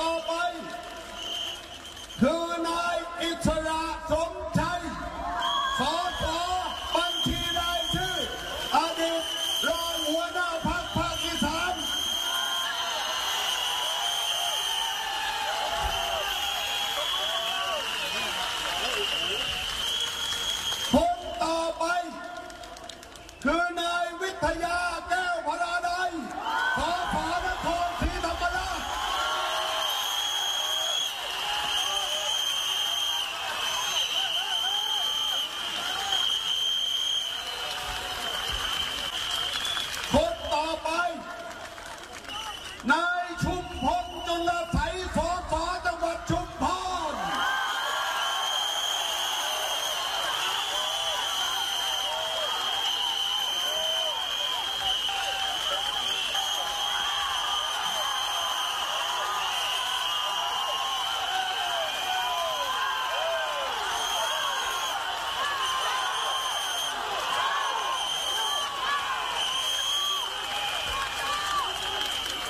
คนต่อไป คือนายอิสระสมชัย สอสอบัญชีรายชื่อ อดีตรองหัวหน้าพรรคภาคอีสาน คนต่อไป คือนายวิทยาแก้วพลาไดยสอสอนครศรีธรรมราช คนต่อไป นายชุมพลจุลไสยสอสอจังหวัดชุมพร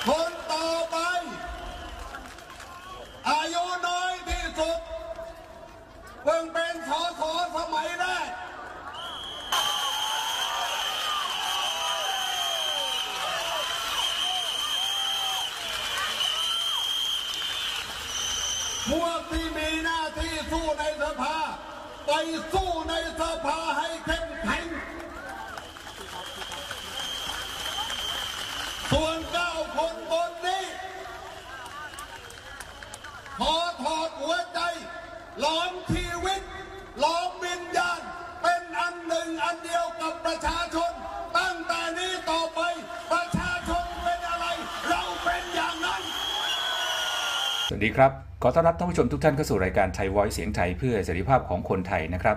คนต่อไป อายุน้อยที่สุด เพิ่งเป็นสอสอสมัยแรก พวกที่มีหน้าที่สู้ในสภา ไปสู้ในสภาให้เข้มแข็ง ส่วนเก้าคนบนนี้ ขอ ถอดหัวใจหลอมชีวิตหลอมวิญญาณ เป็นอันหนึ่งอันเดียวกับประชาชน ตั้งแต่นี้ต่อไปประชาชนเป็นอะไร เราเป็นอย่างนั้น สวัสดีครับ ขอต้อนรับท่านผู้ชมทุกท่านเข้าสู่รายการไทยวอยเสียงไทยเพื่อเสรีภาพของคนไทยนะครับ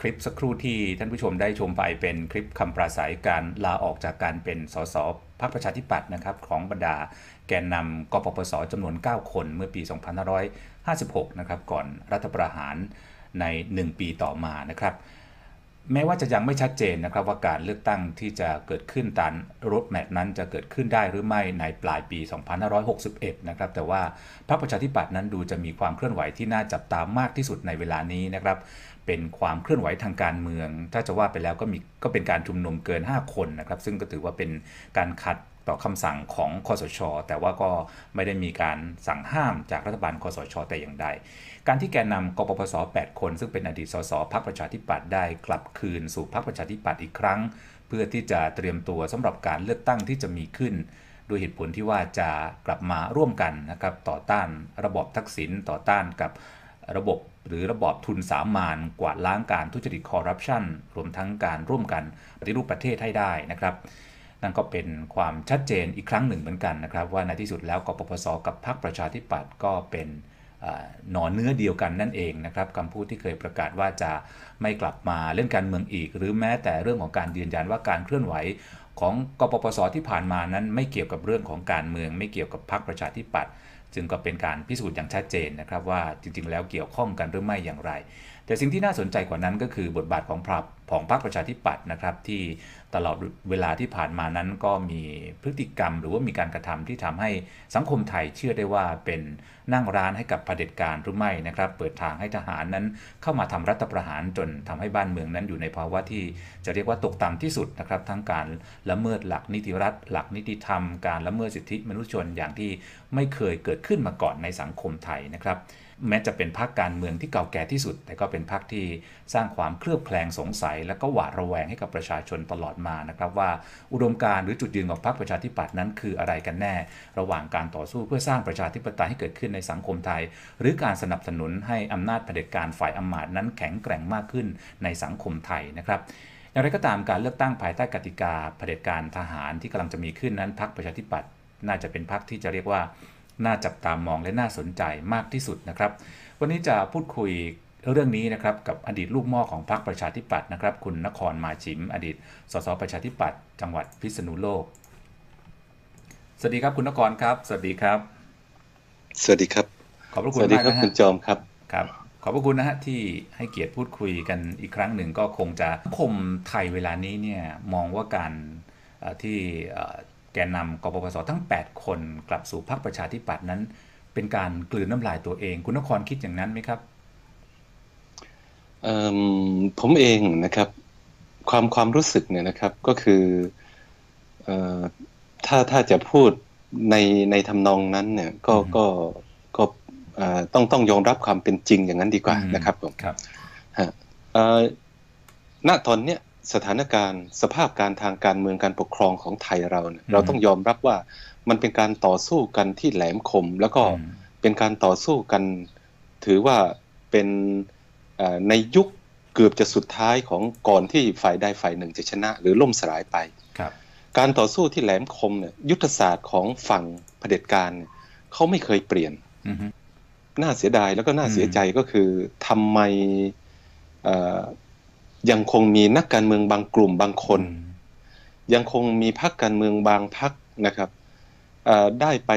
คลิปสักครู่ที่ท่านผู้ชมได้ชมไปเป็นคลิปคำปราศัยการลาออกจากการเป็นสสพรรคประชาธิปัตย์นะครับของบรรดาแกนนำกปปสจำนวน 9 คนเมื่อปี 2556 นะครับก่อนรัฐประหารใน 1 ปีต่อมานะครับ แม้ว่าจะยังไม่ชัดเจนนะครับว่าการเลือกตั้งที่จะเกิดขึ้นตามรถแมพนั้นจะเกิดขึ้นได้หรือไม่ในปลายปี 2561 นะครับแต่ว่าพรรคประชาธิปัตย์นั้นดูจะมีความเคลื่อนไหวที่น่าจับตามากที่สุดในเวลานี้นะครับ เป็นความเคลื่อนไหวทางการเมือง ถ้าจะว่าไปแล้วก็มีก็เป็นการชุมนุมเกิน 5 คนนะครับ ซึ่งก็ถือว่าเป็นการขัดต่อคำสั่งของคอสช แต่ว่าก็ไม่ได้มีการสั่งห้ามจากรัฐบาลคอสช แต่อย่างใด การที่แกนนำกปปส 8 คน ซึ่งเป็นอดีตสสพรรคประชาธิปัตย์ได้กลับคืนสู่พรรคประชาธิปัตย์อีกครั้ง เพื่อที่จะเตรียมตัวสำหรับการเลือกตั้งที่จะมีขึ้นด้วยเหตุผลที่ว่าจะกลับมาร่วมกันนะครับต่อต้านระบอบทักษิณต่อต้านกับระบบ หรือระบอบทุนสามานกวาดล้างการทุจริตคอร์รัปชันรวมทั้งการร่วมกันปฏิรูปประเทศให้ได้นะครับ นั่นก็เป็นความชัดเจนอีกครั้งหนึ่งเหมือนกันนะครับ ว่าในที่สุดแล้วกปปสกับพรรคประชาธิปัตย์ก็เป็นเอ่อหนอนเนื้อเดียวกันนั่นเองนะครับคำพูดที่เคยประกาศว่าจะไม่กลับมาเล่นการเมืองอีก หรือแม้แต่เรื่องของการยืนยันว่าการเคลื่อนไหวของกปปสที่ผ่านมานั้นไม่เกี่ยวกับเรื่องของการเมือง ไม่เกี่ยวกับพรรคประชาธิปัตย์ จึงก็เป็นการพิสูจน์อย่างชัดเจนนะครับว่าจริงๆ แล้วเกี่ยวข้องกันหรือไม่อย่างไร แต่สิ่งที่น่าสนใจกว่านั้นก็คือบทบาทของพรรคของพรรคประชาธิปัตย์นะครับ ที่ตลอดเวลาที่ผ่านมานั้นก็มีพฤติกรรม หรือว่ามีการกระทำที่ทำให้สังคมไทยเชื่อได้ว่าเป็นนั่งร้านให้กับเผด็จการหรือไม่นะครับ เปิดทางให้ทหารนั้นเข้ามาทำรัฐประหารจนทำให้บ้านเมืองนั้นอยู่ในภาวะที่จะเรียกว่าตกต่ำที่สุดนะครับ ทั้งการละเมิดหลักนิติรัฐ หลักนิติธรรม การละเมิดสิทธิมนุษยชนอย่างที่ไม่เคยเกิดขึ้นมาก่อนในสังคมไทยนะครับ แม้จะเป็นพรรคการเมืองที่เก่าแก่ที่สุด แต่ก็เป็นพรรคที่สร้างความเครือบแคลงสงสัย และก็หวาดระแวงให้กับประชาชนตลอดมานะครับว่าอุดมการณ์หรือจุดยืนของพรรคประชาธิปัตย์นั้นคืออะไรกันแน่ ระหว่างการต่อสู้เพื่อสร้างประชาธิปไตยให้เกิดขึ้นในสังคมไทย หรือการสนับสนุนให้อำนาจเผด็จการฝ่ายอำมาตย์นั้นแข็งแกร่งมากขึ้นในสังคมไทยนะครับอย่างไรก็ตามการเลือกตั้งภายใต้กติกาเผด็จการทหารที่กำลังจะมีขึ้นนั้นพรรคประชาธิปัตย์น่าจะเป็นพรรคที่จะเรียกว่า น่าจับตามองและน่าสนใจมากที่สุดนะครับ วันนี้จะพูดคุยเรื่องนี้นะครับกับอดีตลูกหม้อของพรรคประชาธิปัตย์นะครับ คุณนครมาชิม อดีตสสประชาธิปัตย์จังหวัดพิษณุโลก สวัสดีครับคุณนครครับ สวัสดีครับ สวัสดีครับ ขอบพระคุสณวัสดีมากครับนะคุฮะณจอมครับครับขอบพระคุณนะฮะที่ให้เกียรติพูดคุยกันอีกครั้งหนึ่งก็คงจะสังคมไทยเวลานี้เนี่ยมองว่าการเอ่อที่เอ่อ แกนนำกปปสทั้ง 8 คนกลับสู่พรรคประชาธิปัตย์นั้น เป็นการกลืนน้ำลายตัวเอง คุณนครคิดอย่างนั้นไหมครับเอิ่มผมเองนะครับความความรู้สึกเนี่ยนะครับก็คือเอ่อถ้าถ้าจะพูดในในทำนองนั้นเนี่ยก็อืมก็ก็เอ่อต้องต้องยอมรับความเป็นจริงอย่างนั้นดีกว่าอืมนะครับผมครับฮะเอ่อณตอนเนี้ย สถานการณ์ สภาพการทางการเมืองการปกครองของไทยเราเนี่ยอืมเราต้องยอมรับว่ามันเป็นการต่อสู้กันที่แหลมคม แล้วก็อืมเป็นการต่อสู้กัน ถือว่าเป็นเอ่อในยุคเกือบจะสุดท้ายของก่อนที่ฝ่ายใดฝ่ายหนึ่งจะชนะ หรือล่มสลายไปครับการต่อสู้ที่แหลมคมเนี่ยยุทธศาสตร์ของฝั่งเผด็จการเนี่ยเขาไม่เคยเปลี่ยนอือฮึน่าเสียดายแล้วก็น่าอืมเสียใจก็คือทำไมเอ่อ ยังคงมีนักการเมืองบางกลุ่มบางคนอืมยังคงมีพรรคการเมืองบางพรรคนะครับเอ่อได้ไป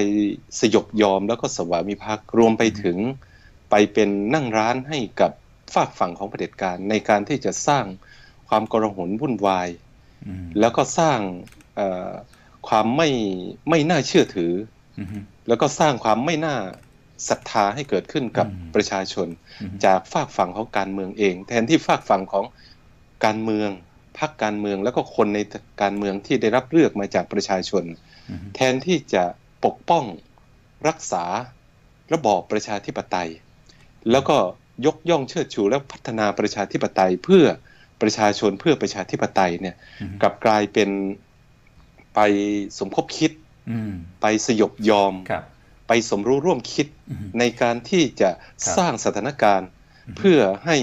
สยบยอมแล้วก็สวามิภักดิ์รวมไปถึงไปเป็นนั่งร้านให้กับฝากฝั่งของเผด็จการในการที่จะสร้างความกระหนวุ่นวายอืมแล้วก็สร้างเอ่อความไม่ไม่น่าเชื่อถืออือฮึแล้วก็สร้างความไม่น่าศรัทธาให้เกิดขึ้นกับอืมประชาชนอือฮึจากฝากฝั่งของการเมืองเอง แทนที่ฝากฝั่งของ การเมืองพรรคการเมืองแล้วก็คนในการเมืองที่ได้รับเลือกมาจากประชาชนอือฮึแทนที่จะปกป้องรักษาระบอบประชาธิปไตย แล้วก็ยกย่องเชิดชูและพัฒนาประชาธิปไตยเพื่อประชาชนเพื่อประชาธิปไตยเนี่ยอือฮึกลับกลายเป็นไปสมคบคิดอืมไปสยบยอมครับไปสมรู้ร่วมคิดอือฮึในการที่จะครับสร้างสถานการณ์อือฮึเพื่อให้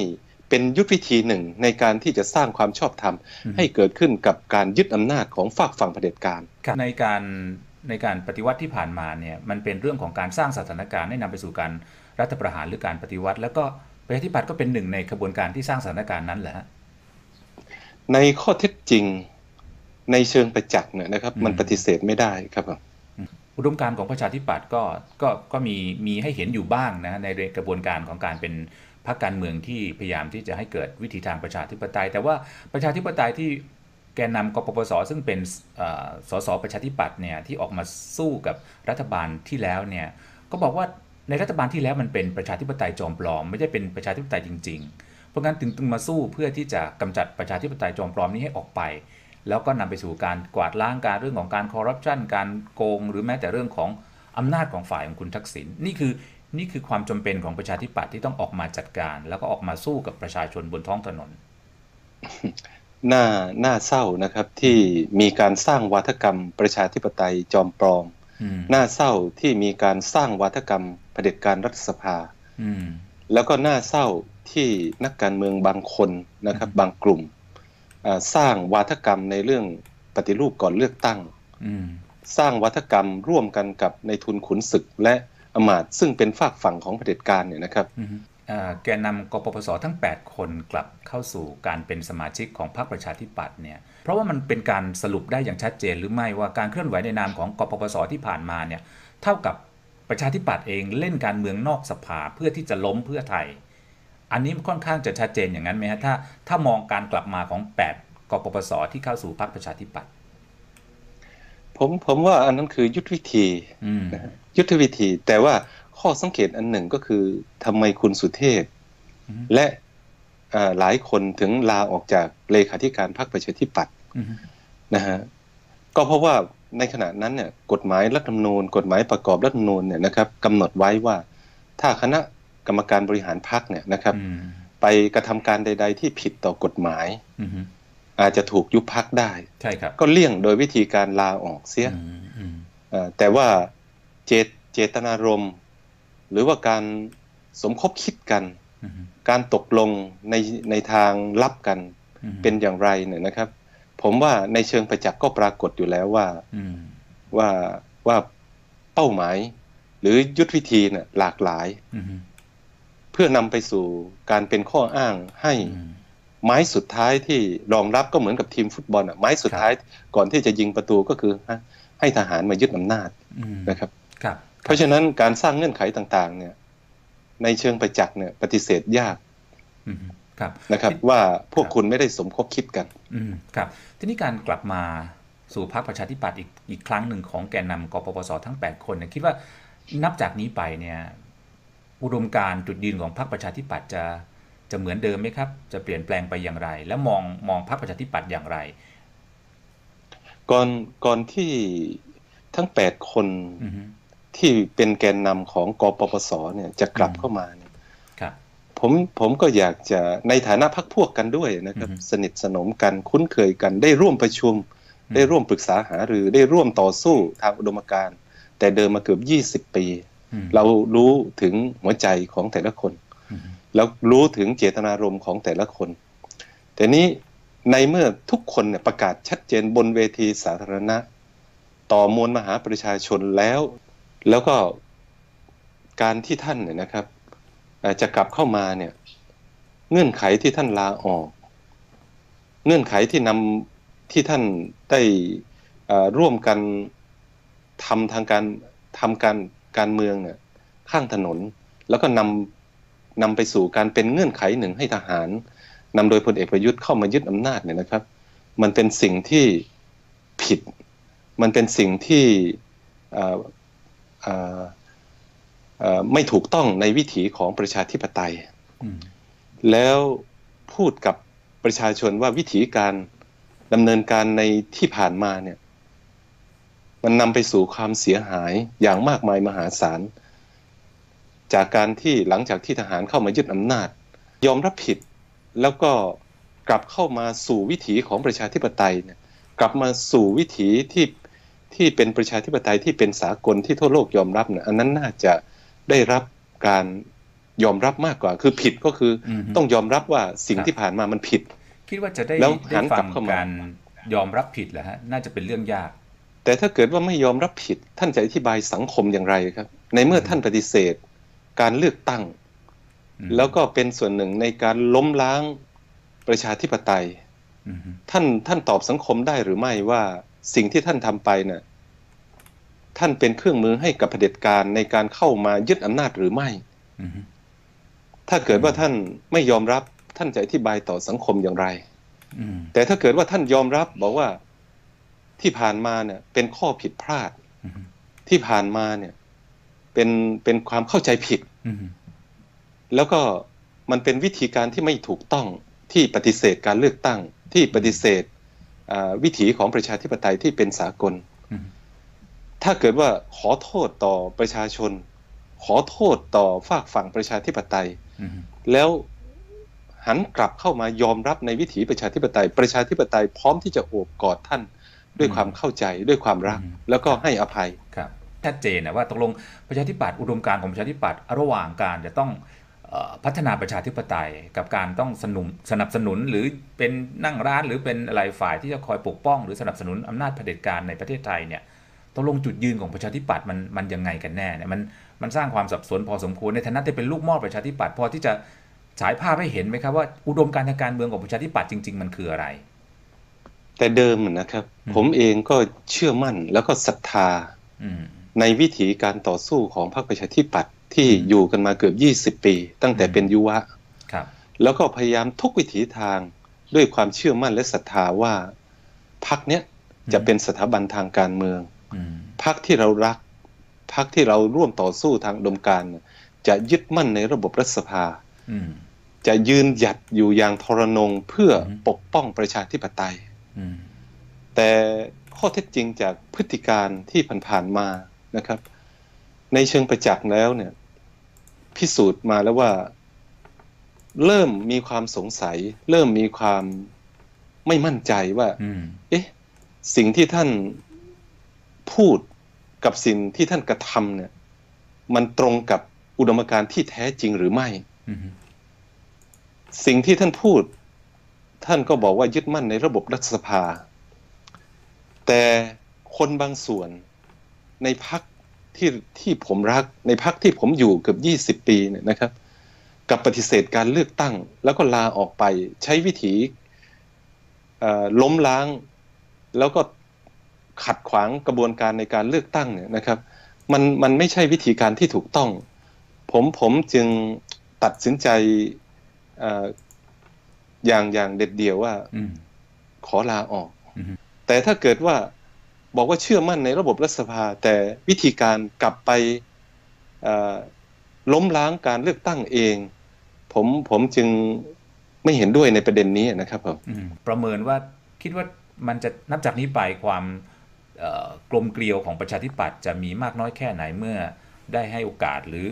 เป็นยุทธวิธีหนึ่งในการที่จะสร้างความชอบธรรมอือฮึให้เกิดขึ้นกับการยึดอำนาจของฝากฝั่งเผด็จการครับในการในการปฏิวัติที่ผ่านมาเนี่ยมันเป็นเรื่องของการสร้างสถานการณ์ให้นำไปสู่การรัฐประหารหรือการปฏิวัติ แล้วก็ประชาธิปัตย์ก็เป็นหนึ่งในกระบวนการที่สร้างสถานการณ์นั้นแหละฮะในข้อเท็จจริงในเชิงประจักษ์เนี่ยนะครับอืมมันปฏิเสธไม่ได้ครับผมอุดมการณ์ของประชาธิปัตย์ก็ก็ก็มีมีให้เห็นอยู่บ้างนะฮะในกระบวนการของการเป็น พรรคการเมืองที่พยายามที่จะให้เกิดวิธีทางประชาธิปไตย แต่ว่าประชาธิปไตยที่แกนนำกปปส ซึ่งเป็นสสประชาธิปัตย์เนี่ยที่ออกมาสู้กับรัฐบาลที่แล้วเนี่ยก็บอกว่าในรัฐบาลที่แล้วมันเป็นประชาธิปไตยจอมปลอม ไม่ใช่เป็นประชาธิปไตยจริง ๆ เพราะงั้นถึงต้องมาสู้เพื่อที่จะกำจัดประชาธิปไตยจอมปลอมนี้ให้ออกไป แล้วก็นำไปสู่การกวาดล้างการเรื่องของการคอร์รัปชันการโกง หรือแม้แต่เรื่องของอำนาจของฝ่ายของคุณทักษิณนี่คือ นี่คือความจำเป็นของประชาธิปัตย์ที่ต้องออกมาจัดการ แล้วก็ออกมาสู้กับประชาชนบนท้องถนน น่าน่าเศร้านะครับที่มีการสร้างวัฒกรรมประชาธิปไตยจอมปลอมอืมน่าเศร้าที่มีการสร้างวัฒกรรมเผด็จการรัฐสภาอืมแล้วก็น่าเศร้าที่นักการเมืองบางคนนะครับ บางกลุ่มเอ่อสร้างวาทกรรมในเรื่องปฏิรูปก่อนเลือกตั้งอืมสร้างวัฒกรรมร่วมกันกับในทุนขุนศึกและ อมาตย์ซึ่งเป็นฝากฝั่งของเผด็จการเนี่ยนะครับแกนนำกปปสทั้ง 8 คนกลับเข้าสู่การเป็นสมาชิกของพรรคประชาธิปัตย์เนี่ยเพราะว่ามันเป็นการสรุปได้อย่างชัดเจนหรือไม่ว่าการเคลื่อนไหวในนามของกปปสที่ผ่านมาเนี่ยเท่ากับประชาธิปัตย์เองเล่นการเมืองนอกสภาเพื่อที่จะล้มเพื่อไทย อันนี้ค่อนข้างจะชัดเจนอย่างนั้นไหมฮะถ้าถ้ามองการกลับมาของ 8กปปสที่เข้าสู่พรรคประชาธิปัตย์ ผมผมว่าอันนั้นคือยุทธวิธีอืมนะฮะยุทธวิธี แต่ว่าข้อสังเกตอันหนึ่งก็คือทำไมคุณสุเทพอืมและเอ่อหลายคนถึงลาออกจากเลขาธิการพรรคประชาธิปัตย์อืมนะฮะก็เพราะว่าในขณะนั้นเนี่ยกฎหมายรัฐธรรมนูญกฎหมายประกอบรัฐธรรมนูญเนี่ยนะครับกำหนดไว้ว่าถ้าคณะกรรมการบริหารพรรคเนี่ยนะครับอืมไปกระทำการใด ๆ ที่ผิดต่อกฎหมาย อืมอาจจะถูกยุบพักได้ใช่ครับก็เลี่ยงโดยวิธีการลาออกเสียอืมอืมเอ่อแต่ว่าเจตเจตนารมณ์ หรือว่าการสมคบคิดกันอืมการตกลงในในทางลับกันอืมเป็นอย่างไรเนี่ยนะครับ ผมว่าในเชิงประจักษ์ก็ปรากฏอยู่แล้วว่าอืมว่าว่าเป้าหมาย หรือยุทธวิธีเนี่ยหลากหลายอืมเพื่อนำไปสู่การเป็นข้ออ้างให้อืม ไม้สุดท้ายที่รองรับก็เหมือนกับทีมฟุตบอลอะไม้สุดครับท้ายก่อนที่จะยิงประตูก็คือให้ให้ทหารมายึดอำนาจอืมนะครับครับเพราะฉะนั้นการสร้างเงื่อนไขต่าง ๆ เนี่ย ในเชิงประจักษ์เนี่ย ปฏิเสธยากอืมครับนะครับที่ว่าพวกครับคุณไม่ได้สมคบคิดกันอืมครับ ทีนี้การกลับมาสู่พรรคประชาธิปัตย์อีกอีกครั้งหนึ่งของแกนนำกปปสทั้ง 8 คนเนี่ยคิดว่านับจากนี้ไปเนี่ย อุดมการณ์จุดยืนของพรรคประชาธิปัตย์จะ จะเหมือนเดิมไหมครับ จะเปลี่ยนแปลงไปอย่างไร และมองมองพรรคประชาธิปัตย์อย่างไร ก่อนก่อนที่ทั้ง8คนอือฮึที่เป็นแกนนำของกปปสเนี่ยจะกลับอืมเข้ามาเนี่ยครับผมผมก็อยากจะในฐานะพักพวกกันด้วยนะครับอือฮึสนิทสนมกันคุ้นเคยกัน ได้ร่วมประชุมอืมได้ร่วมปรึกษาหารือได้ร่วมต่อสู้ทางอุดมการณ์แต่เดิมมาเกือบ 20 ปีอืมเรารู้ถึงหัวใจของแต่ละคนอืม แล้วรู้ถึงเจตนารมณ์ของแต่ละคน แต่นี้ในเมื่อทุกคนเนี่ยประกาศชัดเจนบนเวทีสาธารณะ ต่อมวลมหาประชาชนแล้ว แล้วก็การที่ท่านเนี่ยนะครับจะกลับเข้ามาเนี่ยเงื่อนไขที่ท่านลาออก เงื่อนไขที่นำที่ท่านได้ร่วมกันทำทางการทำการการเมืองเนี่ยข้างถนน แล้วก็นำ นำไปสู่การเป็นเงื่อนไขหนึ่งให้ทหารนำโดยพลเอกประยุทธ์เข้ามายึดอำนาจเนี่ยนะครับ มันเป็นสิ่งที่ผิด มันเป็นสิ่งที่เอ่อเอ่อเอ่อไม่ถูกต้องในวิถีของประชาธิปไตยอืมแล้วพูดกับประชาชนว่าวิธีการดำเนินการในที่ผ่านมาเนี่ย มันนำไปสู่ความเสียหายอย่างมากมายมหาศาล จากการที่หลังจากที่ทหารเข้ามายึดอำนาจ ยอมรับผิด แล้วก็กลับเข้ามาสู่วิถีของประชาธิปไตยเนี่ยกลับมาสู่วิถีที่ที่เป็นประชาธิปไตยที่เป็นสากลที่ทั่วโลกยอมรับเนี่ยอันนั้นน่าจะได้รับการยอมรับมากกว่า คือผิดก็คืออมต้องยอมรับว่าสิ่งครับที่ผ่านมามันผิด คิดว่าจะได้แล้วได้หันฟักลังบเข้ามาการยอมรับผิดเหรอฮะน่าจะเป็นเรื่องยาก แต่ถ้าเกิดว่าไม่ยอมรับผิด ท่านจะอธิบายสังคมอย่างไรครับ ในเมื่อท่านปฏิเสธ การเลือกตั้งอืมแล้วก็เป็นส่วนหนึ่งในการล้มล้างประชาธิปไตยอืมท่านท่านตอบสังคมได้หรือไม่ว่าสิ่งที่ท่านทำไปเนี่ยท่านเป็นเครื่องมือให้กับเผด็จการในการเข้ามายึดอำนาจหรือไม่อืมถ้าเกิดว่าท่านไม่ยอมรับท่านจะอธิบายต่อสังคมอย่างไรอืมแต่ถ้าเกิดว่าท่านยอมรับบอกว่าที่ผ่านมาเนี่ย เป็นข้อผิดพลาดอืมที่ผ่านมาเนี่ย เป็นเป็นความเข้าใจผิดอืมแล้วก็มันเป็นวิธีการที่ไม่ถูกต้องที่ปฏิเสธการเลือกตั้ง ที่ปฏิเสธอ่าวิถีของประชาธิปไตยที่เป็นสากลอืมถ้าเกิดว่าขอโทษต่อประชาชน ขอโทษต่อฝากฝั่งประชาธิปไตยอืมแล้วหันกลับเข้ามายอมรับในวิถีประชาธิปไตย ประชาธิปไตยพร้อมที่จะโอบกอดท่านด้วยความเข้าใจด้วยความรัก แล้วก็ให้อภัยครับ ชัดเจนนะว่าตกลงประชาธิปัตย์อุดมการณ์ของประชาธิปัตย์ระหว่างการจะต้องเอ่อพัฒนาประชาธิปไตยกับการต้องสนุนสนับสนุนหรือเป็นนั่งร้านหรือเป็นอะไรฝ่ายที่จะคอยปกป้อง หรือสนับสนุนอำนาจเผด็จการในประเทศไทยเนี่ยตกลงจุดยืนของประชาธิปัตย์มันมันยังไงกันแน่เนี่ยมันมันสร้างความสับสนพอสมควรในฐานะที่เป็นลูกหม่อประชาธิปัตย์พอที่จะฉายภาพให้เห็นไหมครับว่าอุดมการณ์ทางการเมืองของประชาธิปัตย์จริง ๆ มันคืออะไร แต่เดิมนะครับอืมผมเองก็เชื่อมั่นแล้วก็ศรัทธาอืม ในวิถีการต่อสู้ของพรรคประชาธิปัตย์ที่อืมอยู่กันมาเกือบ 20 ปี ตั้งแต่อืมเป็นยุวะครับแล้วก็พยายามทุกวิถีทางด้วยความเชื่อมั่นและศรัทธาว่าพรรคเนี้ยจะเป็นสถาบันทางการเมืองอืมพรรคที่เรารักพรรคที่เราร่วมต่อสู้ทางอุดมการณ์เนี่ยจะยึดมั่นในระบบรัฐสภาอืมจะยืนหยัดอยู่อย่างทรนงเพื่ออมปกป้องประชาธิปไตยอืมแต่ข้อเท็จจริงจากพฤติการที่ผ่านๆมา นะครับ ในเชิงประจักษ์แล้วเนี่ย พิสูจน์มาแล้วว่า เริ่มมีความสงสัย เริ่มมีความไม่มั่นใจว่าอืมเอ๊ะ สิ่งที่ท่านพูดกับสิ่งที่ท่านกระทำเนี่ย มันตรงกับอุดมการณ์ที่แท้จริงหรือไม่อืมสิ่งที่ท่านพูด ท่านก็บอกว่ายึดมั่นในระบบรัฐสภา แต่คนบางส่วน ในพักที่ที่ผมรักในพักที่ผมอยู่เกือบยี่สิบปีเนี่ยนะครับ กับปฏิเสธการเลือกตั้ง แล้วก็ลาออกไปใช้วิถีเอ่อล้มล้าง แล้วก็ขัดขวางกระบวนการในการเลือกตั้งเนี่ยนะครับ มันมันไม่ใช่วิธีการที่ถูกต้อง ผมผมจึงตัดสินใจเอ่ออย่างอย่างเด็ดเดี่ยวว่าอืมขอลาออกอืมแต่ถ้าเกิดว่า บอกว่าเชื่อมั่นในระบบรัฐสภา แต่วิธีการกลับไปเอ่อล้มล้างการเลือกตั้งเอง ผมผมจึงไม่เห็นด้วยในประเด็นนี้นะครับผมอืมประเมินว่าคิดว่ามันจะนับจากนี้ไปความเอ่อกลมเกลียวของประชาธิปัตย์จะมีมากน้อยแค่ไหนเมื่อได้ให้โอกาสหรือ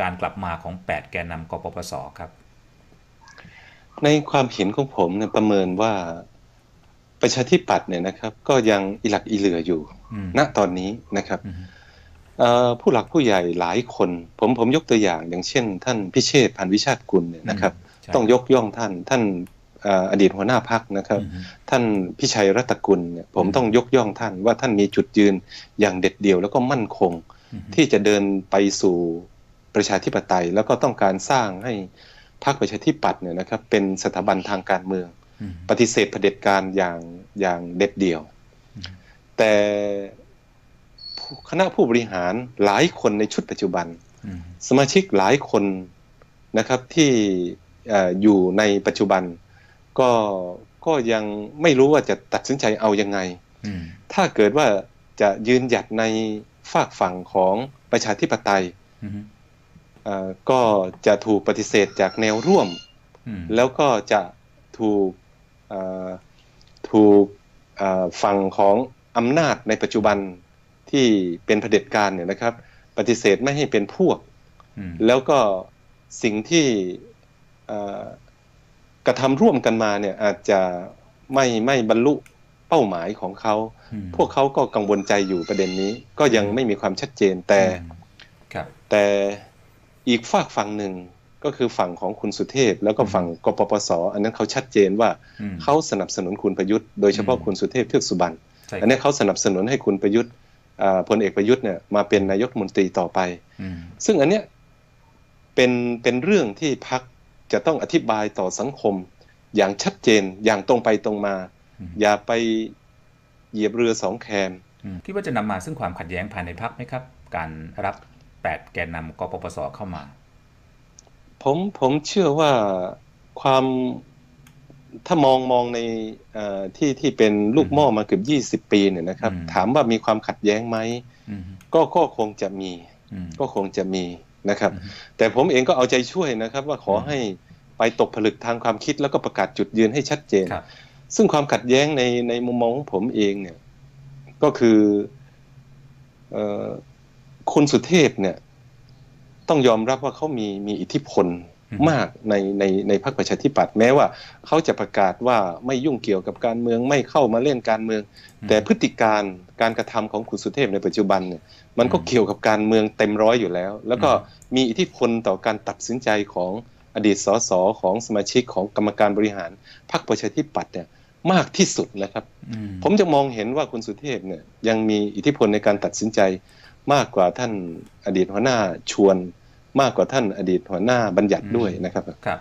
การกลับมาของ 8 แกนนำกปปสครับ ในความเห็นของผมเนี่ยประเมินว่า ประชาธิปัตย์เนี่ยนะครับ ก็ยังอิหลักอิเหลืออยู่อืมณตอนนี้นะครับอืมเอ่อผู้หลักผู้ใหญ่หลายคน ผมผมยกตัวอย่างอย่างเช่น ท่านพิเชษฐ์พันธุ์วิชาติกุลเนี่ยนะครับใช่ต้องยกย่องท่านท่านเอ่ออดีตหัวหน้าพักนะครับอืมท่านพิชัยรัตนกุลเนี่ยผมอืมต้องยกย่องท่านว่าท่านมีจุดยืนอย่างเด็ดเดี่ยวแล้วก็มั่นคงอืมที่จะเดินไปสู่ประชาธิปไตย แล้วก็ต้องการสร้างให้พรรคประชาธิปัตย์เนี่ยนะครับเป็นสถาบันทางการเมืองอืม ปฏิเสธเผด็จการอย่างอย่างเด็ดเดี่ยวอืมแต่ผู้คณะผู้บริหารหลายคนในชุดปัจจุบันอืมสมาชิกหลายคนนะครับที่เอ่ออยู่ในปัจจุบัน ก็ก็ยังไม่รู้ว่าจะตัดสินใจเอายังไงอืมถ้าเกิดว่าจะยืนหยัดในฝากฝั่งของประชาธิปไตยอืมเอ่อก็จะถูกปฏิเสธจากแนวร่วมอืมแล้วก็จะถูกเอ่อ ถูกเอ่อฝั่งของอำนาจในปัจจุบันที่เป็นเผด็จการเนี่ยนะครับ ปฏิเสธไม่ให้เป็นพวกอืมแล้วก็สิ่งที่เอ่อกระทำร่วมกันมาเนี่ยอาจจะไม่ไม่บรรลุเป้าหมายของเขาอืมพวกเขาก็กังวลใจอยู่ประเด็นนี้ ก็ยังไม่มีความชัดเจนแต่อืมครับแต่อีกฝากฝั่งหนึ่ง ก็คือฝั่งของคุณสุเทพ แล้วก็ฝั่งกปปสอันนั้นเขาชัดเจนว่าอืมเขาสนับสนุนคุณประยุทธ์โดยเฉพาะอืมคุณสุเทพเทือกสุบรรณใช่อันนี้เขาสนับสนุนให้คุณประยุทธ์อ่าพลเอกประยุทธ์เนี่ยมาเป็นนายกรัฐมนตรีต่อไปอืมซึ่งอันเนี้ยเป็นเป็นเรื่องที่พักจะต้องอธิบายต่อสังคม อย่างชัดเจนอย่างตรงไปตรงมาอืมอย่าไปเหยียบเรือสองแคมอืมคิดว่าจะนำมาซึ่งความขัดแย้งภายในพักไหมครับ การรับ8แกนนำกปปสเข้ามา ผมผมเชื่อว่าความถ้ามองมองในเอ่อที่ที่เป็นลูกหม้อมาเกือบยี่สิบปีเนี่ยนะครับอืมถามว่ามีความขัดแย้งไหมอืมก็ก็คงจะมีอืมก็คงจะมีนะครับอืมแต่ผมเองก็เอาใจช่วยนะครับ ว่าขอให้ไปตกผลึกทางความคิดแล้วก็ประกาศจุดยืนให้ชัดเจนครับซึ่งความขัดแย้งในในมุมมองของผมเองเนี่ย ก็คือเอ่อคุณสุเทพเนี่ย ต้องยอมรับว่าเขามีมีอิทธิพลอืมมากในในในพรรคประชาธิปัตย์แม้ว่าเขาจะประกาศว่าไม่ยุ่งเกี่ยวกับการเมืองไม่เข้ามาเล่นการเมือง แต่พฤติการการกระทำของคุณสุเทพในปัจจุบันเนี่ยมันก็อืมเกี่ยวกับการเมืองเต็มร้อยอยู่แล้ว แล้วก็อืมีอิทธิพลต่อการตัดสินใจของอดีตสสของสมาชิกของกรรมการบริหารพรรคประชาธิปัตย์เนี่ยมากที่สุดนะครับอืมผมจะมองเห็นว่าคุณสุเทพเนี่ยยังมีอิทธิพลในการตัดสินใจมากกว่าท่านอดีตหัวหน้าชวน มากกว่าท่านอดีตหัวหน้าบัญญัติด้วยนะครับครับ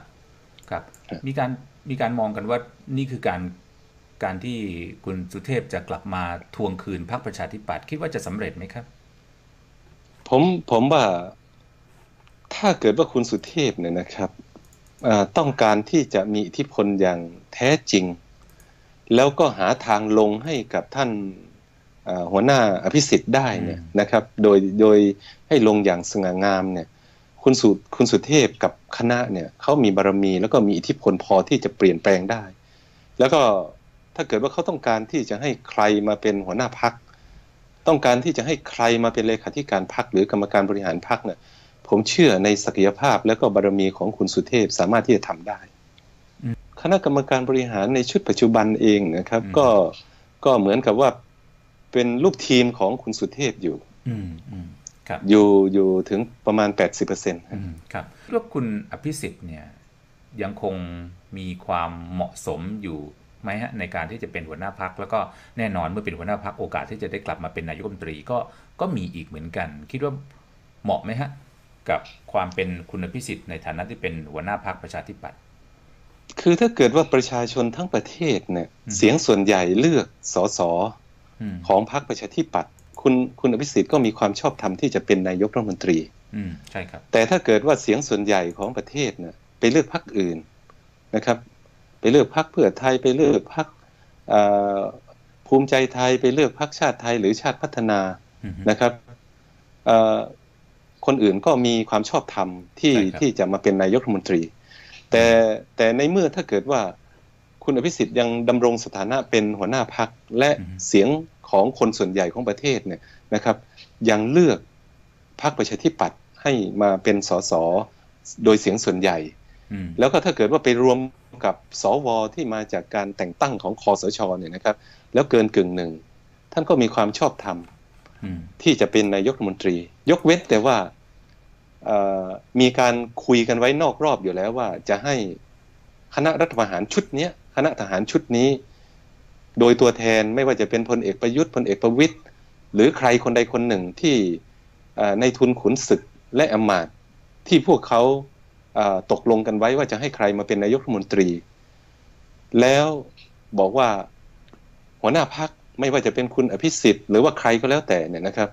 ครับ ครับ มีการมีการมองกันว่านี่คือการการที่คุณสุเทพจะกลับมาทวงคืนพรรคประชาธิปัตย์คิดว่าจะสำเร็จไหมครับ ผมผมว่าถ้าเกิดว่าคุณสุเทพเนี่ยนะครับเอ่อต้องการที่จะมีอิทธิพลอย่างแท้จริง แล้วก็หาทางลงให้กับท่านเอ่อหัวหน้าอภิสิทธิ์ได้เนี่ยนะครับ โดยโดยให้ลงอย่างสง่างามเนี่ย คุณสุคุณสุเทพกับคณะเนี่ยเขามีบารมีแล้วก็มีอิทธิพลพอที่จะเปลี่ยนแปลงได้ แล้วก็ถ้าเกิดว่าเขาต้องการที่จะให้ใครมาเป็นหัวหน้าพัก ต้องการที่จะให้ใครมาเป็นเลขาธิการพักหรือกรรมการบริหารพักเนี่ยผมเชื่อในศักยภาพและก็บารมีของคุณสุเทพสามารถที่จะทำได้ คณะกรรมการบริหารในชุดปัจจุบันเองนะครับ ก็ก็เหมือนกับว่าเป็นลูกทีมของคุณสุเทพอยู่ อืมอืมครับอยู่อยู่ถึงประมาณ 80%เปอร์เซ็นต์อืมครับแล้วคุณอภิสิทธิ์เนี่ยยังคงมีความเหมาะสมอยู่ไหมฮะในการที่จะเป็นหัวหน้าพักแล้วก็แน่นอนเมื่อเป็นหัวหน้าพักโอกาสที่จะได้กลับมาเป็นนายกรัฐมนตรีก็ก็มีอีกเหมือนกัน คิดว่าเหมาะไหมฮะกับความเป็นคุณอภิสิทธิ์ในฐานะที่เป็นหัวหน้าพักประชาธิปัตย์คือถ้าเกิดว่าประชาชนทั้งประเทศเนี่ยอืมเสียงส่วนใหญ่เลือกสสอืมของพรรคประชาธิปัตย์ คุณคุณอภิสิทธิ์ก็มีความชอบธรรมที่จะเป็นนายกรัฐมนตรี อืมใช่ครับ แต่ถ้าเกิดว่าเสียงส่วนใหญ่ของประเทศเนี่ยไปเลือกพรรคอื่นนะครับ ไปเลือกพรรคเพื่อไทยไปเลือกพรรคเอ่อภูมิใจไทยไปเลือกพรรคชาติไทยหรือชาติพัฒนาอืมนะครับเอ่อคนอื่นก็มีความชอบธรรมที่ใช่ครับที่จะมาเป็นนายกรัฐมนตรี แต่แต่ในเมื่อถ้าเกิดว่าคุณอภิสิทธิ์ยังดำรงสถานะเป็นหัวหน้าพักและเสียง ของคนส่วนใหญ่ของประเทศเนี่ยนะครับ ยังเลือกพรรคประชาธิปัตย์ให้มาเป็นสสโดยเสียงส่วนใหญ่อืมแล้วก็ถ้าเกิดว่าไปรวมกับสวที่มาจากการแต่งตั้งของคอสชเนี่ยนะครับ แล้วเกินกึ่งหนึ่ง ท่านก็มีความชอบธรรมอืมที่จะเป็นนายกรัฐมนตรี ยกเว้นแต่ว่าเอ่อมีการคุยกันไว้นอกรอบอยู่แล้วว่า จะให้คณะรัฐประหารชุดเนี้ยคณะทหารชุดนี้ โดยตัวแทนไม่ว่าจะเป็นพลเอกประยุทธ์พลเอกประวิตยหรือใครคนใดคนหนึ่งที่ในทุนขุนศึกและอำมาตย์ที่พวกเขาตกลงกันไว้ว่าจะให้ใครมาเป็นนายกรัฐมนตรี แล้วบอกว่าหัวหน้าพักไม่ว่าจะเป็นคุณอภิสิทธิ์หรือว่าใครก็แล้วแต่เนี่ยนะครับ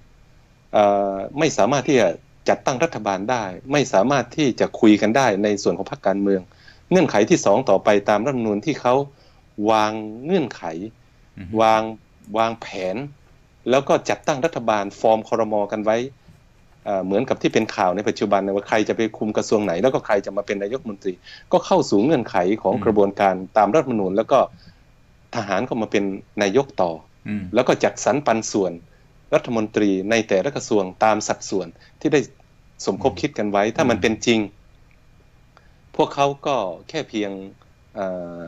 ไม่สามารถที่จะจัดตั้งรัฐบาลได้ ไม่สามารถที่จะคุยกันได้ในส่วนของพรรคการเมือง เงื่อนไขที่สองต่อไปตามรัฐมนูญที่เขา วางเงื่อนไขอืมวางวางแผน แล้วก็จัดตั้งรัฐบาลฟอร์มคอรมอกันไว้เอ่อเหมือนกับที่เป็นข่าวในปัจจุบันนะว่าใครจะไปคุมกระทรวงไหน แล้วก็ใครจะมาเป็นนายกรัฐมนตรี ก็เข้าสู่เงื่อนไขของกระบวนการตามรัฐธรรมนูญ แล้วก็ทหารก็มาเป็นนายกต่ออืมแล้วก็จัดสรรปันส่วนรัฐมนตรีในแต่ละกระทรวงตามสัดส่วนที่ได้สมคบคิดกันไว้ ถ้ามันเป็นจริง พวกเขาก็แค่เพียงเอ่อ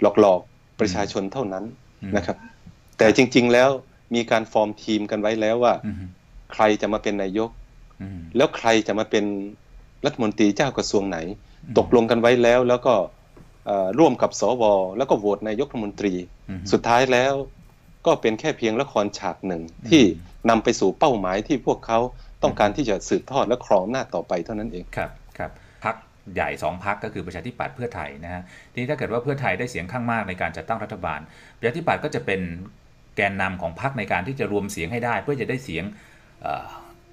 หลอกๆประชาชนเท่านั้นอืมนะครับ แต่จริง ๆแล้วมีการฟอร์มทีมกันไว้แล้วว่าอืมใครจะมาเป็นนายกอืมแล้วใครจะมาเป็นรัฐมนตรีเจ้ากระทรวงไหน ตกลงกันไว้แล้วแล้วก็เอ่อร่วมกับสวแล้วก็โหวตนายกรัฐมนตรีอืมสุดท้ายแล้วก็เป็นแค่เพียงละครฉากหนึ่งที่นำไปสู่เป้าหมายที่พวกเขาต้องการที่จะสืบทอดและครองหน้าจต่อไปเท่านั้นเองครับครับพัก ใหญ่สองพักก็คือประชาธิปัตย์เพื่อไทยนะฮะทีนี้ถ้าเกิดว่าเพื่อไทยได้เสียงข้างมากในการจัดตั้งรัฐบาล ประชาธิปัตย์ก็จะเป็นแกนนำของพักในการที่จะรวมเสียงให้ได้ เพื่อจะได้เสียง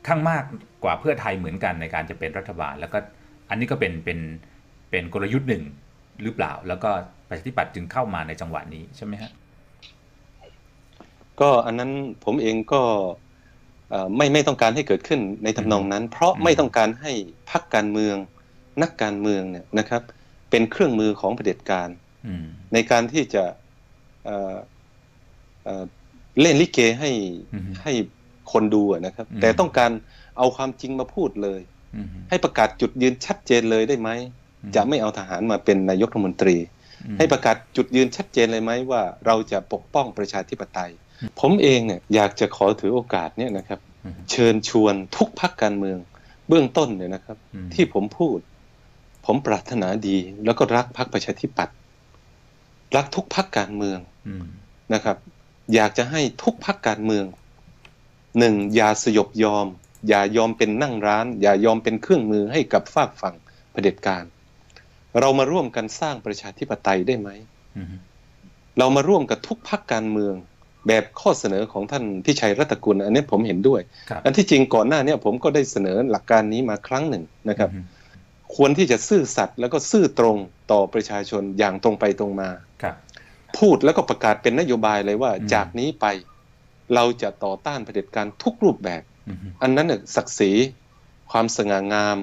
ข้างมากกว่าเพื่อไทยเหมือนกันในการจะเป็นรัฐบาล แล้วก็อันนี้ก็เป็นเป็นเป็นกลยุทธ์หนึ่งหรือเปล่า แล้วก็ประชาธิปัตย์จึงเข้ามาในจังหวะนี้ใช่ไหมฮะก็อันนั้นผมเองก็ไม่ไม่ต้องการให้เกิดขึ้นในทำนองนั้น เพราะไม่ต้องการให้พรรคการเมือง นักการเมืองเนี่ยนะครับ เป็นเครื่องมือของเผด็จการอืมในการที่จะเอ่อเอ่อเล่นลิเกให้อืมให้คนดูอะนะครับอืมแต่ต้องการเอาความจริงมาพูดเลยอืมให้ประกาศจุดยืนชัดเจนเลยได้ไหมจะไม่เอาทหารมาเป็นนายกรัฐมนตรีอืมให้ประกาศจุดยืนชัดเจนเลยไหมว่าเราจะปกป้องประชาธิปไตย ผมเองเนี่ยอยากจะขอถือโอกาสเนี่ยนะครับอืมเชิญชวนทุกพักการเมืองเบื้องต้นเนี่ยนะครับอืมที่ผมพูด ผมปรารถนาดี แล้วก็รักพักประชาธิปัตย์รักทุกพักการเมืองอืมนะครับ อยากจะให้ทุกพักการเมืองหนึ่งอย่าสยบยอม อย่ายอมเป็นนั่งร้าน อย่ายอมเป็นเครื่องมือให้กับฝากฝั่งเผด็จการ เรามาร่วมกันสร้างประชาธิปไตยได้ไหมอืมเรามาร่วมกับทุกพักการเมืองแบบข้อเสนอของท่านพิชัยรัตนกุล อันนี้ผมเห็นด้วยครับอันที่จริงก่อนหน้าเนี้ผมก็ได้เสนอหลักการนี้มาครั้งหนึ่งนะครับอืม ควรที่จะซื่อสัตย์แล้วก็ซื่อตรงต่อประชาชนอย่างตรงไปตรงมาครับพูดแล้วก็ประกาศเป็นนโยบายเลยว่าอืมจากนี้ไปเราจะต่อต้านเผด็จการทุกรูปแบบอืมอันนั้นน่ะศักดิ์ศรีความสง่างาม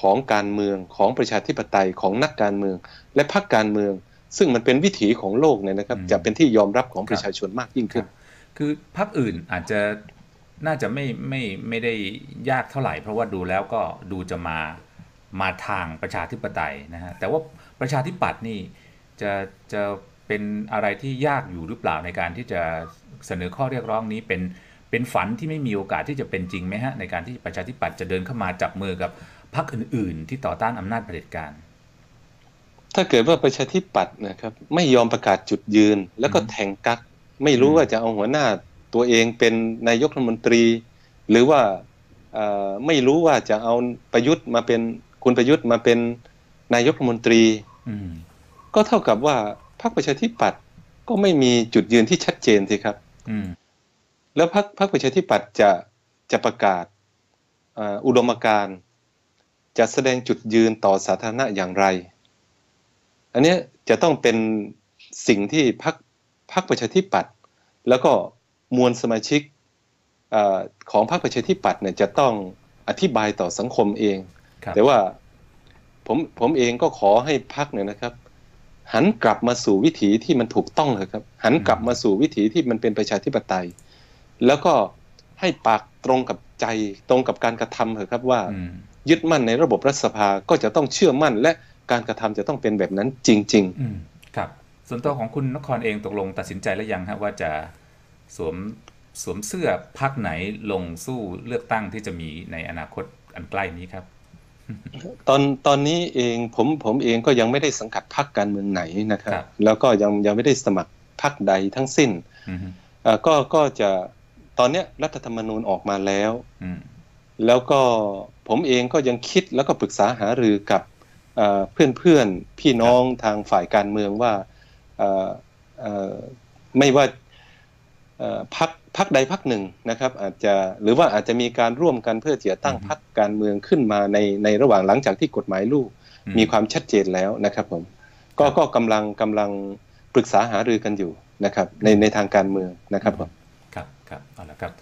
ของการเมืองของประชาธิปไตยของนักการเมือง และพรรคการเมือง ซึ่งมันเป็นวิถีของโลกเนี่ยนะครับ จะเป็นที่ยอมรับของประชาชนมากยิ่งขึ้น คือพรรคอื่นอาจจะน่าจะไม่ไม่ไม่ได้ยากเท่าไหร่ เพราะว่าดูแล้วก็ดูจะมา มาทางประชาธิปไตยนะฮะแต่ว่าประชาธิปัตย์นี่จะจะเป็นอะไรที่ยากอยู่หรือเปล่าในการที่จะเสนอข้อเรียกร้องนี้เป็นเป็นฝันที่ไม่มีโอกาสที่จะเป็นจริงไหมฮะในการที่ประชาธิปัตย์จะเดินเข้ามาจับมือกับพรรคอื่น ๆ ที่ต่อต้านอำนาจเผด็จการ ถ้าเกิดว่าประชาธิปัตย์นะครับไม่ยอมประกาศจุดยืน แล้วก็แทงกักไม่รู้ว่าจะเอาหัวหน้าตัวเองเป็นนายกรัฐมนตรี หรือว่าไม่รู้ว่าจะเอาประยุทธ์มาเป็น คุณประยุทธ์มาเป็นนายกรัฐมนตรีอืมก็เท่ากับว่าพรรคประชาธิปัตย์ก็ไม่มีจุดยืนที่ชัดเจนสิครับอืมแล้วพรรคพรรคประชาธิปัตย์จะจะประกาศเอ่ออุดมการณ์จะแสดงจุดยืนต่อสาธารณะอย่างไร อันเนี้ยจะต้องเป็นสิ่งที่พรรคพรรคประชาธิปัตย์แล้วก็มวลสมาชิกเออของพรรคประชาธิปัตย์เนี่ยจะต้องอธิบายต่อสังคมเองครับ แต่ว่าผมผมเองก็ขอให้พรรคเนี่ยนะครับ หันกลับมาสู่วิถีที่มันถูกต้องเลยครับ หันกลับมาสู่วิถีที่มันเป็นประชาธิปไตย แล้วก็ให้ปากตรงกับใจตรงกับการกระทำเถอะครับว่าอืมยึดมั่นในระบบรัฐสภาก็จะต้องเชื่อมั่น และการกระทำจะต้องเป็นแบบนั้นจริงอืมครับ ส่วนตัวของคุณนครเองตกลงตัดสินใจแล้วยังฮะว่าจะสวมสวมเสื้อพักไหนลงสู้เลือกตั้งที่จะมีในอนาคตอันใกล้นี้ครับๆ ตอนตอนนี้เองผมผมเองก็ยังไม่ได้สังกัดพรรคการเมืองไหนนะครับครับแล้วก็ยังยังไม่ได้สมัครพรรคใดทั้งสิ้นอืมเอ่อก็ก็จะตอนเนี้ยรัฐธรรมนูญออกมาแล้วอืมแล้วก็ผมเองก็ยังคิดแล้วก็ปรึกษาหารือกับเพื่อนเพื่อนๆพี่น้องทางฝ่ายการเมืองว่าเอ่อเอ่อไม่ว่าเอ่อพัก พักใดพักหนึ่งนะครับ อาจจะหรือว่าอาจจะมีการร่วมกันเพื่อที่จะตั้งอือฮึพักการเมืองขึ้นมาในในระหว่างหลังจากที่กฎหมายลูกอืมีความชัดเจนแล้วนะครับผมก็ครับก็กำลังกำลังปรึกษาหารือกันอยู่นะครับในในทางการเมืองนะครับผมครับครับเอาละครับ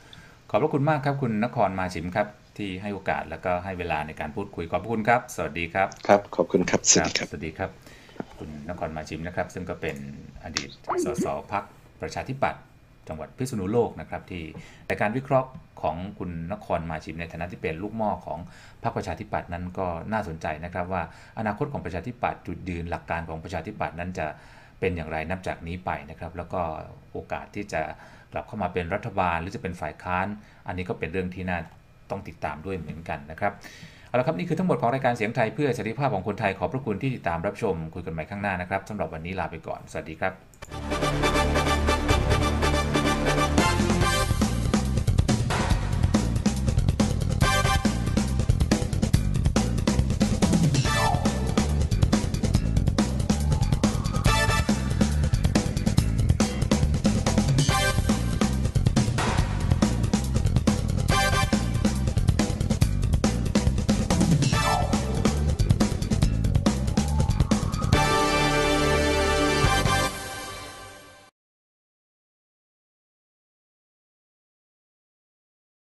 ขอบพระคุณมากครับคุณนครมาชิมครับ ที่ให้โอกาสแล้วก็ให้เวลาในการพูดคุยขอบพระคุณครับ สวัสดีครับครับ ขอบคุณครับสวัสดีครับสวัสดีครับ คุณนครมาชิมนะครับ ซึ่งก็เป็นอดีตสสพักประชาธิปัตย์ จังหวัดพิษณุโลกนะครับที่แต่การวิเคราะห์ของคุณนครมาชิมในฐานะที่เป็นลูกหม้อของพรรคประชาธิปัตย์นั้นก็น่าสนใจนะครับว่าอนาคตของประชาธิปัตย์จุดยืนหลักการของประชาธิปัตย์นั้นจะเป็นอย่างไรนับจากนี้ไปนะครับ แล้วก็โอกาสที่จะกลับเข้ามาเป็นรัฐบาล หรือจะเป็นฝ่ายค้าน อันนี้ก็เป็นเรื่องที่น่าต้องติดตามด้วยเหมือนกันนะครับเอาละครับ นี่คือทั้งหมดของรายการเสียงไทยเพื่อเสรีภาพของคนไทยขอบพระคุณที่ติดตามรับชมคุยกันใหม่ข้างหน้านะครับสำหรับวันนี้ลาไปก่อน สวัสดีครับ